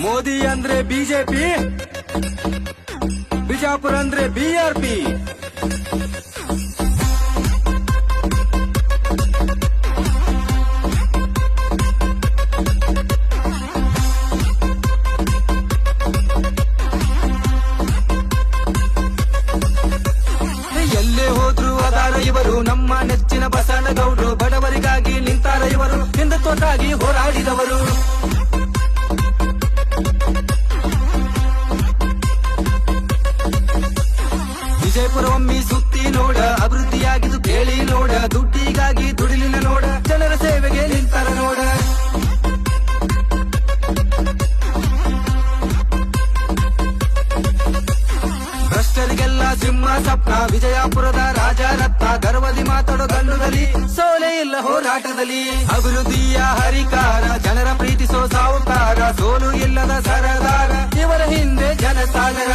ಮೋದಿ ಅಂದ್ರೆ ಬಿಜೆಪಿ, ಬಿಜಾಪುರ ಅಂದ್ರೆ ಬಿಆರ್ಪಿ. ಎಲ್ಲೇ ಹೋದ್ರು ಇವರು, ನಮ್ಮ ನೆಚ್ಚಿನ ಬಸವನಗೌಡರು ಬಡವರಿಗಾಗಿ ನಿಂತಾರ ಇವರು, ಹಿಂದುತ್ವಕ್ಕಾಗಿ ಹೋರಾಡಿದವರು. ವಿಜಯಪುರವಮ್ಮಿ ಸುತ್ತಿ ನೋಡ, ಅಭಿವೃದ್ಧಿಯಾಗಿದ್ದು ಕೇಳಿ ನೋಡ, ದುಡ್ಡಿಗಾಗಿ ದುಡಿಲಿನ ನೋಡ, ಜನರ ಸೇವೆಗೆ ನಿಂತಾರ ನೋಡ. ಭ್ರಷ್ಟರಿಗೆಲ್ಲ ಸಿಂಹ ಸಪ್ನ ವಿಜಯಪುರದ ರಾಜರತ್ನ ಗರ್ವದಿ ಮಾತಾಡೋ ಗಲ್ಲುದಲ್ಲಿ ಸೋಲೆ ಇಲ್ಲ ಹೋರಾಟದಲ್ಲಿ. ಅಭಿವೃದ್ಧಿಯ ಹರಿಕಾರ, ಜನರ ಪ್ರೀತಿಸೋ ಸಾವುಕಾರ ಸೋಲು ಇಲ್ಲದ ಸರದಾರ, ಇವರ ಹಿಂದೆ ಜನಸಾಗರ.